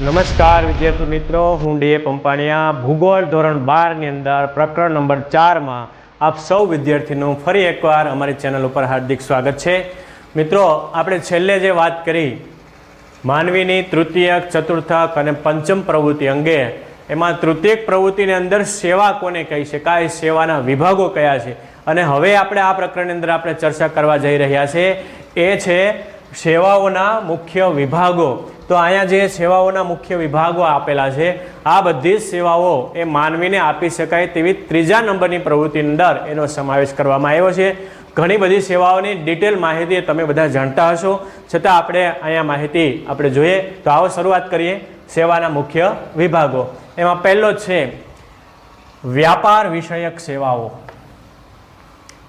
નમસ્કાર વિદ્યાર્થી મિત્રો, હું ડીએ પંપાણિયા. ભૂગોળ ધોરણ બારની અંદર પ્રકરણ નંબર ચારમાં આપ સૌ વિદ્યાર્થીનું ફરી એકવાર અમારી ચેનલ ઉપર હાર્દિક સ્વાગત છે. મિત્રો, આપણે છેલ્લે જે વાત કરી, માનવીની તૃતીયક ચતુર્થક અને પંચમ પ્રવૃત્તિ અંગે, એમાં તૃતીયક પ્રવૃત્તિની અંદર સેવા કોને કહી શકાય, સેવાના વિભાગો કયા છે? અને હવે આપણે આ પ્રકરણની અંદર આપણે ચર્ચા કરવા જઈ રહ્યા છે. એ છે સેવાઓના મુખ્ય વિભાગો. તો અહીંયા જે સેવાઓના મુખ્ય વિભાગો આપેલા છે, આ બધી જ સેવાઓ એ માનવીને આપી શકાય તેવી ત્રીજા નંબરની પ્રવૃત્તિની અંદર એનો સમાવેશ કરવામાં આવ્યો છે. ઘણી બધી સેવાઓની ડિટેલ માહિતી તમે બધા જાણતા હશો. છતાં આપણે અહીંયા માહિતી આપણે જોઈએ. તો આવો શરૂઆત કરીએ સેવાના મુખ્ય વિભાગો. એમાં પહેલો છે વ્યાપાર વિષયક સેવાઓ.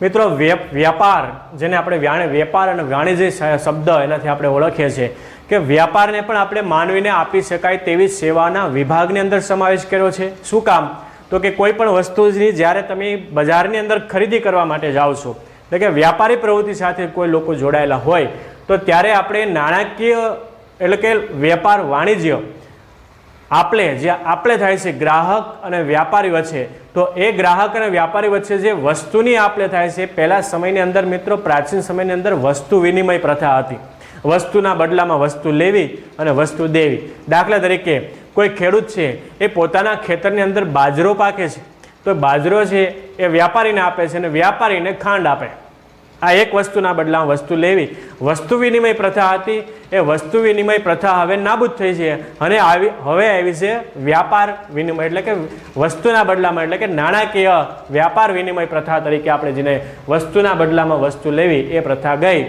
મિત્રો, વ્ય- વ્યાપાર જેને આપણે વ્યાણ વેપાર અને વાણિજ્ય શબ્દ એનાથી આપણે ઓળખીએ છીએ. કે વ્યાપારને પણ આપણે માનવીને આપી શકાય તેવી સેવાના વિભાગની અંદર સમાવેશ કર્યો છે. શું કામ? તો કે કોઈ પણ વસ્તુની જ્યારે તમે બજારની અંદર ખરીદી કરવા માટે જાઓ છો, એટલે કે વ્યાપારી પ્રવૃત્તિ સાથે કોઈ લોકો જોડાયેલા હોય, તો ત્યારે આપણે નાણાકીય એટલે કે વેપાર વાણિજ્ય આપણે જે આપણે થાય છે ગ્રાહક અને વ્યાપારી વચ્ચે, તો એ ગ્રાહક અને વ્યાપારી વચ્ચે જે વસ્તુની આપણે થાય છે પહેલાં સમયની અંદર મિત્રો પ્રાચીન સમયની અંદર વસ્તુ વિનિમય પ્રથા હતી. વસ્તુના બદલામાં વસ્તુ લેવી અને વસ્તુ દેવી. દાખલા તરીકે કોઈ ખેડૂત છે, એ પોતાના ખેતરની અંદર બાજરો પાકે છે. તો બાજરો છે, એ વ્યાપારીને આપે છે અને વ્યાપારીને ખાંડ આપે. આ એક વસ્તુના બદલામાં વસ્તુ લેવી. વસ્તુ વિનિમય પ્રથા હતી, એ વસ્તુ વિનિમય પ્રથા હવે નાબૂદ થઈ છે અને આવી, હવે આવી છે વ્યાપાર વિનિમય, એટલે કે વસ્તુના બદલામાં, એટલે કે નાણાકીય વ્યાપાર વિનિમય પ્રથા તરીકે આપણે જેને વસ્તુના બદલામાં વસ્તુ લેવી એ પ્રથા ગઈ.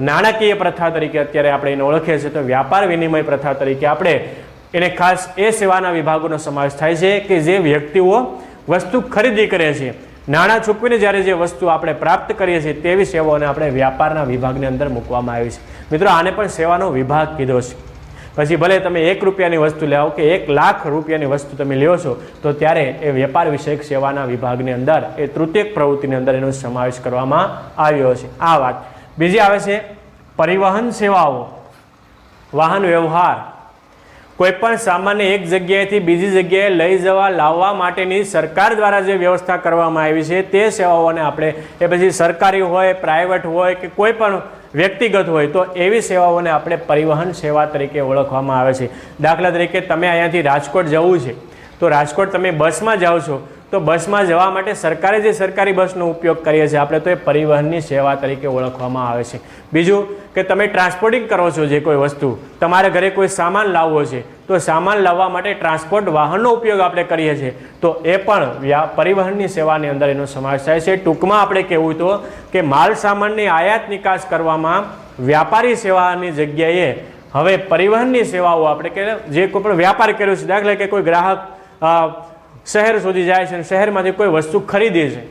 નાણાકીય પ્રથા તરીકે અત્યારે આપણે એને ઓળખીએ છીએ. તો વ્યાપાર વિનિમય પ્રથા તરીકે આપણે એને ખાસ એ સેવાના વિભાગોનો સમાવેશ થાય છે કે જે વ્યક્તિઓ વસ્તુ ખરીદી કરે છે. નાણાં ચૂકવીને જ્યારે જે વસ્તુ આપણે પ્રાપ્ત કરીએ છીએ તેવી સેવાઓને આપણે વ્યાપારના વિભાગની અંદર મૂકવામાં આવી છે. મિત્રો, આને પણ સેવાનો વિભાગ કીધો છે. પછી ભલે તમે એક રૂપિયાની વસ્તુ લેવો કે એક લાખ રૂપિયાની વસ્તુ તમે લ્યો છો, તો ત્યારે એ વેપાર વિષયક સેવાના વિભાગની અંદર એ તૃતીય પ્રવૃત્તિની અંદર એનો સમાવેશ કરવામાં આવ્યો છે. આ વાત બીજી આવે છે પરિવહન સેવાઓ, વાહન વ્યવહાર. કોઈપણ સામાનને એક જગ્યાએથી બીજી જગ્યાએ લઈ જવા, લાવવા માટેની સરકાર દ્વારા જે વ્યવસ્થા કરવામાં આવી છે તે સેવાઓને આપણે, એ પછી સરકારી હોય, પ્રાઇવેટ હોય કે કોઈ પણ વ્યક્તિગત હોય, તો એવી સેવાઓને આપણે પરિવહન સેવા તરીકે ઓળખવામાં આવે છે. દાખલા તરીકે તમે અહીંયાથી રાજકોટ જવું છે, તો રાજકોટ તમે બસમાં જાઓ છો તો બસમાં જવા માટે સરકારે જે સરકારી બસનો ઉપયોગ કરીએ છીએ, આપણે તો એ પરિવહનની સેવા તરીકે ઓળખવામાં આવે છે. બીજું કે તમે ટ્રાન્સપોર્ટિંગ કરો છો જે કોઈ વસ્તુ, તમારે ઘરે કોઈ સામાન લાવવો છે, તો સામાન લાવવા માટે ટ્રાન્સપોર્ટ વાહનનો ઉપયોગ આપણે કરીએ છીએ. તો એ પણ પરિવહનની સેવાની અંદર એનો સમાવેશ થાય છે. ટૂંકમાં આપણે કહેવું તો કે માલ સામાનની આયાત નિકાસ કરવામાં વ્યાપારી સેવાની જગ્યાએ હવે પરિવહનની સેવાઓ આપણે કે જે કોઈ પણ વ્યાપાર કર્યો છે, દાખલા કે કોઈ ગ્રાહક શહેર સુધી જાય છે અને શહેરમાંથી કોઈ વસ્તુ ખરીદે છે,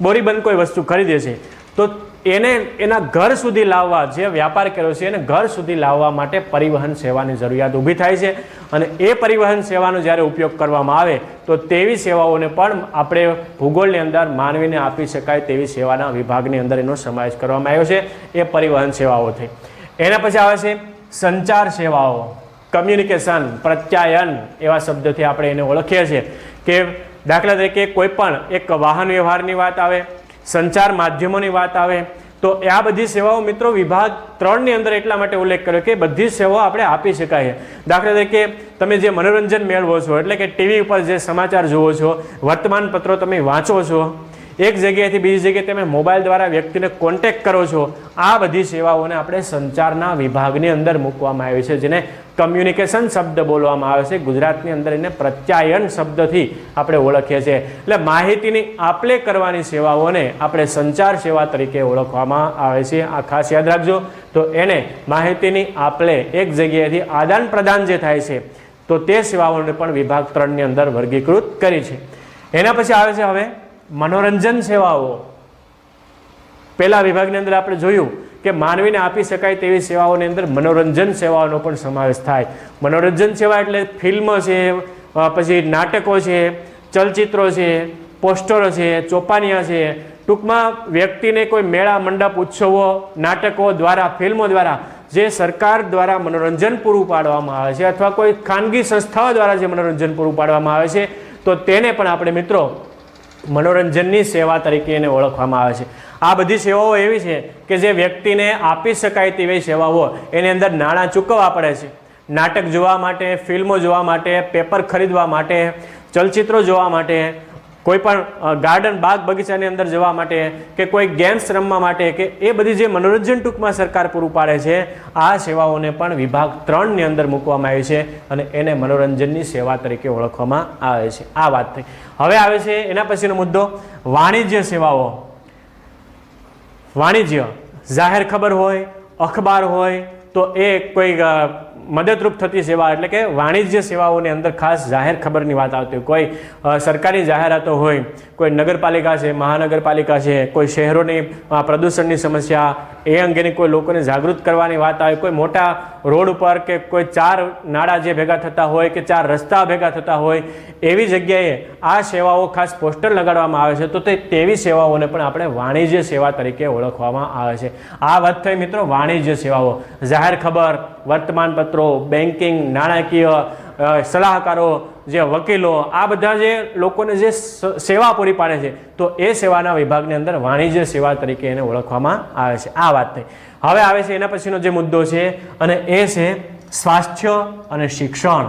બોરીબંધ કોઈ વસ્તુ ખરીદે છે, તો એને એના ઘર સુધી લાવવા જે વ્યાપાર કર્યો છે, એને ઘર સુધી લાવવા માટે પરિવહન સેવાની જરૂરિયાત ઊભી થાય છે અને એ પરિવહન સેવાનો જ્યારે ઉપયોગ કરવામાં આવે, તો તેવી સેવાઓને પણ આપણે ભૂગોળની અંદર માનવીને આપી શકાય તેવી સેવાના વિભાગની અંદર એનો સમાવેશ કરવામાં આવ્યો છે, એ પરિવહન સેવાઓ થઈ. એના પછી આવે છે સંચાર સેવાઓ કમ્યુનિકેશન પ્રત્યાયન એવા શબ્દથી આપણે એને ઓળખીએ છીએ. કે દાખલા તરીકે કોઈ પણ એક વાહન વ્યવહારની વાત આવે, સંચાર માધ્યમોની વાત આવે, તો આ બધી સેવાઓ મિત્રો વિભાગ ત્રણની અંદર એટલા માટે ઉલ્લેખ કર્યો કે બધી સેવાઓ આપણે આપી શકાય. દાખલા તરીકે તમે જે મનોરંજન મેળવો છો, એટલે કે ટીવી ઉપર જે સમાચાર જુઓ છો વર્તમાન પત્રો તમે વાંચો છો એક જગ્યાએથી બીજી જગ્યાએ તમે મોબાઈલ દ્વારા વ્યક્તિને કોન્ટેક્ટ કરો છો, આ બધી સેવાઓને આપણે સંચારના વિભાગની અંદર મૂકવામાં આવી છે, જેને કમ્યુનિકેશન શબ્દ બોલવામાં આવે છે. ગુજરાતની અંદર એને પ્રત્યાયન શબ્દથી આપણે ઓળખીએ છીએ. એટલે માહિતીની આપલે કરવાની સેવાઓને આપણે સંચાર સેવા તરીકે ઓળખવામાં આવે છે. આ ખાસ યાદ રાખજો. તો એને માહિતીની આપલે એક જગ્યાએથી આદાન પ્રદાન જે થાય છે, તો તે સેવાઓને પણ વિભાગ ત્રણની અંદર વર્ગીકૃત કરી છે. એના પછી આવે છે હવે મનોરંજન સેવાઓ. પહેલા વિભાગની અંદર આપણે જોયું કે માનવીને આપી શકાય તેવી સેવાઓની અંદર મનોરંજન સેવાઓનો પણ સમાવેશ થાય. મનોરંજન સેવા એટલે ફિલ્મ છે પછી નાટકો છે, ચલચિત્રો છે, પોસ્ટરો છે, ચોપાનિયા છે. ટૂંકમાં વ્યક્તિને કોઈ મેળા, મંડપ, ઉત્સવો, નાટકો દ્વારા, ફિલ્મો દ્વારા જે સરકાર દ્વારા મનોરંજન પૂરું પાડવામાં આવે છે અથવા કોઈ ખાનગી સંસ્થાઓ દ્વારા જે મનોરંજન પૂરું પાડવામાં આવે છે, તો તેને પણ આપણે મિત્રો મનોરંજનની સેવા તરીકે એને ઓળખવામાં આવે છે. આ બધી સેવાઓ એવી છે કે જે વ્યક્તિને આપી શકાય તેવી સેવાઓ એની અંદર નાણાં ચૂકવવા પડે છે. નાટક જોવા માટે, ફિલ્મો જોવા માટે, પેપર ખરીદવા માટે, ચલચિત્રો જોવા માટે કોઈ પણ ગાર્ડન બાગ બગીચાની અંદર જવા માટે કે કોઈ ગેમ્સ રમવા માટે કે એ બધી જે મનોરંજન ટૂંકમાં સરકાર પૂરું પાડે છે, આ સેવાઓને પણ વિભાગ ત્રણની અંદર મૂકવામાં આવી છે અને એને મનોરંજનની સેવા તરીકે ઓળખવામાં આવે છે. આ વાત થઈ. હવે આવે છે એના પછીનો મુદ્દો, વાણિજ્ય સેવાઓ. વાણિજ્ય. જાહેર ખબર હોય, અખબાર હોય, તો એ કોઈ મદદરૂપ થતી સેવા એટલે કે વાણિજ્ય સેવાઓની અંદર ખાસ જાહેર ખબરની વાત આવતી હોય. કોઈ સરકારી જાહેરાતો હોય, કોઈ નગરપાલિકા છે, મહાનગરપાલિકા છે, કોઈ શહેરોની પ્રદૂષણની સમસ્યા, એ અંગેની કોઈ લોકોને જાગૃત કરવાની વાત આવે, કોઈ મોટા રોડ ઉપર કે કોઈ ચાર નાળા જે ભેગા થતા હોય કે ચાર રસ્તા ભેગા થતા હોય, એવી જગ્યાએ આ સેવાઓ ખાસ પોસ્ટર લગાડવામાં આવે છે, તો તે તેવી સેવાઓને પણ આપણે વાણિજ્ય સેવા તરીકે ઓળખવામાં આવે છે. આ વાત થઈ મિત્રો, વાણિજ્ય સેવાઓ. જાહેર ખબર વર્તમાનપત્રો બેન્કિંગ નાણાકીય સલાહકારો, જે વકીલો, આ બધા જે લોકોને જે સેવા પૂરી પાડે છે, તો એ સેવાના વિભાગની અંદર વાણિજ્ય સેવા તરીકે એને ઓળખવામાં આવે છે. આ વાત થઈ. હવે આવે છે એના પછીનો જે મુદ્દો છે અને એ છે સ્વાસ્થ્ય અને શિક્ષણ.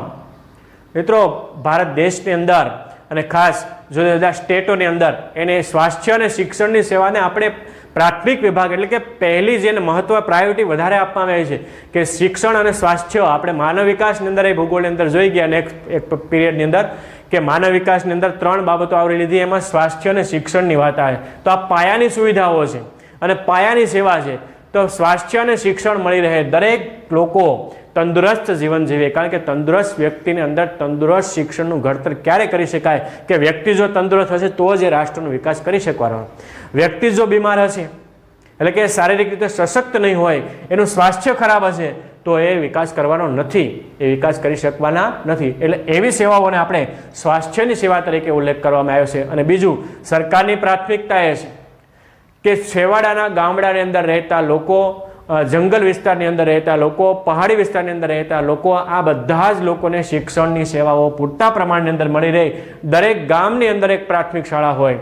મિત્રો, ભારત દેશની અંદર અને ખાસ જુદા જુદા સ્ટેટોની અંદર એને સ્વાસ્થ્ય અને શિક્ષણની સેવાને આપણે પ્રાથમિક વિભાગ એટલે કે પહેલી જેને મહત્વ પ્રાયોરિટી વધારે આપવામાં આવી છે કે શિક્ષણ અને સ્વાસ્થ્ય આપણે માનવ વિકાસની અંદર એ ભૂગોળની અંદર જોઈ ગયા નેક્સ્ટ એક પીરિયડની અંદર કે માનવ વિકાસની અંદર ત્રણ બાબતો આવરી લીધી. એમાં સ્વાસ્થ્ય અને શિક્ષણની વાત આવે. તો આ પાયાની સુવિધાઓ છે અને પાયાની સેવા છે. તો સ્વાસ્થ્ય અને શિક્ષણ મળી રહે. દરેક લોકો તંદુરસ્ત જીવન જીવે. કારણ કે તંદુરસ્ત વ્યક્તિની અંદર તંદુરસ્ત શિક્ષણનું ઘડતર ક્યારે કરી શકાય? કે વ્યક્તિ જો તંદુરસ્ત હશે તો જ એ રાષ્ટ્રનો વિકાસ કરી શકવાનો. વ્યક્તિ જો બીમાર હશે, એટલે કે શારીરિક રીતે સશક્ત નહીં હોય, એનું સ્વાસ્થ્ય ખરાબ હશે, તો એ વિકાસ કરવાનો નથી. એ વિકાસ કરી શકવાના નથી. એટલે એવી સેવાઓને આપણે સ્વાસ્થ્યની સેવા તરીકે ઉલ્લેખ કરવામાં આવ્યો છે. અને બીજું, સરકારની પ્રાથમિકતા એ છે કે છેવાડાના ગામડાની અંદર રહેતા લોકો જંગલ વિસ્તારની અંદર રહેતા લોકો, પહાડી વિસ્તારની અંદર રહેતા લોકો, આ બધા જ લોકોને શિક્ષણની સેવાઓ પૂરતા પ્રમાણની અંદર મળી રહે. દરેક ગામની અંદર એક પ્રાથમિક શાળા હોય.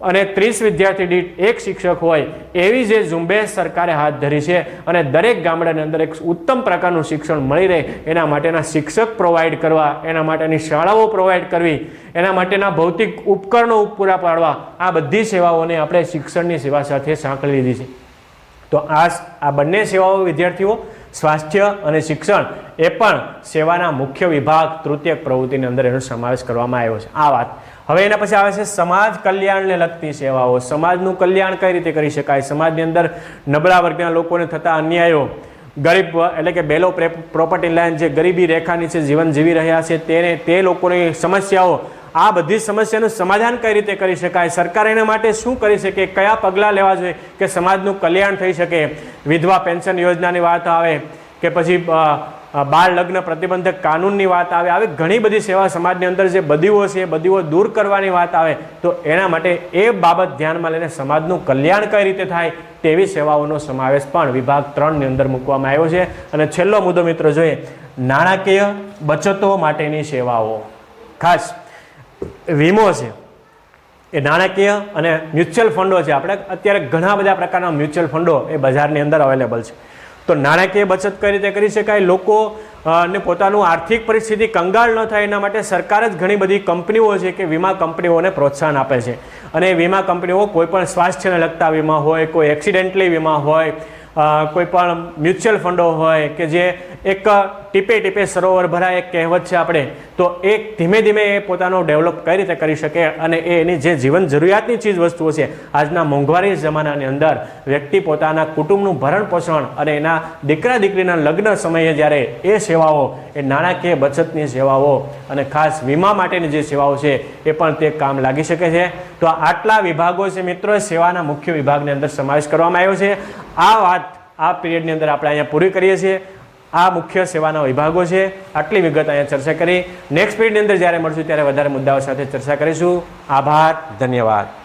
અને ત્રીસ વિદ્યાર્થી દીઠ એક શિક્ષક હોય એવી જે ઝુંબેશ સરકારે હાથ ધરી છે અને દરેક ગામડાની અંદર એક ઉત્તમ પ્રકારનું શિક્ષણ મળી રહે, એના માટેના શિક્ષક પ્રોવાઈડ કરવા, એના માટેની શાળાઓ પ્રોવાઈડ કરવી, એના માટેના ભૌતિક ઉપકરણો પૂરા પાડવા, આ બધી સેવાઓને આપણે શિક્ષણની સેવા સાથે સાંકળી લીધી છે. તો આ આ બંને સેવાઓ વિદ્યાર્થીઓ, સ્વાસ્થ્ય અને શિક્ષણ, એ પણ સેવાના મુખ્ય વિભાગ તૃતીયક પ્રવૃત્તિની અંદર એનો સમાવેશ કરવામાં આવ્યો છે. આ વાત હવે એના પછી આવે છે સમાજ કલ્યાણને લગતી સેવાઓ. સમાજનું કલ્યાણ કઈ રીતે કરી શકાય? સમાજની અંદર નબળા વર્ગના લોકોને થતા અન્યાયો, ગરીબ, એટલે કે બેલો પ્રોપર્ટી લાઈન જે ગરીબી રેખાની છે, જીવન જીવી રહ્યા છે, તેને, તે લોકોની સમસ્યાઓ, આ બધી સમસ્યાનું સમાધાન કઈ રીતે કરી શકાય? સરકાર એના માટે શું કરી શકે? કયા પગલાં લેવા જોઈએ કે સમાજનું કલ્યાણ થઈ શકે? વિધવા પેન્શન યોજનાની વાત આવે કે પછી બાળ લગ્ન પ્રતિબંધક કાનૂનની વાત આવે, આવી ઘણી બધી સેવા સમાજની અંદર જે બદીઓ છે, એ બદીઓ દૂર કરવાની વાત આવે, તો એના માટે એ બાબત ધ્યાનમાં લઈને સમાજનું કલ્યાણ કઈ રીતે થાય તેવી સેવાઓનો સમાવેશ પણ વિભાગ ત્રણની અંદર મૂકવામાં આવ્યો છે. અને છેલ્લો મુદ્દો મિત્રો જોઈએ, નાણાકીય બચતો માટેની સેવાઓ. ખાસ, વીમો છે, એ નાણાકીય અને મ્યુચ્યુઅલ ફંડો છે. આપણે અત્યારે ઘણા બધા પ્રકારના મ્યુચ્યુઅલ ફંડો એ બજારની અંદર અવેલેબલ છે. તો નાણાકીય બચત કઈ રીતે કરી શકાય? લોકો ને પોતાનું આર્થિક પરિસ્થિતિ કંગાળ ન થાય એના માટે સરકાર જ ઘણી બધી કંપનીઓ છે કે વીમા કંપનીઓને પ્રોત્સાહન આપે છે. અને વીમા કંપનીઓ કોઈપણ સ્વાસ્થ્યને લગતા વીમા હોય, કોઈ એક્સિડેન્ટલી વીમા હોય કોઈ પણ મ્યુચ્યુઅલ ફંડો હોય કે જે એક ટીપે ટીપે સરોવર ભરાય એક કહેવત છે આપણે. તો એ ધીમે ધીમે એ પોતાનો ડેવલપ કઈ રીતે કરી શકે અને એ એની જે જીવન જરૂરિયાતની ચીજ વસ્તુઓ છે, આજના મોંઘવારી જમાનાની અંદર વ્યક્તિ પોતાના કુટુંબનું ભરણ પોષણ અને એના દીકરા દીકરીના લગ્ન સમયે જ્યારે એ સેવાઓ, એ નાણાકીય બચતની સેવાઓ અને ખાસ વીમા માટેની જે સેવાઓ છે, એ પણ તે કામ લાગી શકે છે. તો આટલા વિભાગો છે મિત્રો, સેવાના મુખ્ય વિભાગની અંદર સમાવેશ કરવામાં આવ્યો છે. આ વાત આ પીરિયડની અંદર આપણે અહીંયા પૂરી કરીએ છીએ. આ મુખ્ય સેવાના વિભાગો છે. આટલી વિગત અહીંયા ચર્ચા કરી. નેક્સ્ટ પીરિયડની અંદર જ્યારે મળશું ત્યારે વધારે મુદ્દાઓ સાથે ચર્ચા કરીશું. આભાર. ધન્યવાદ.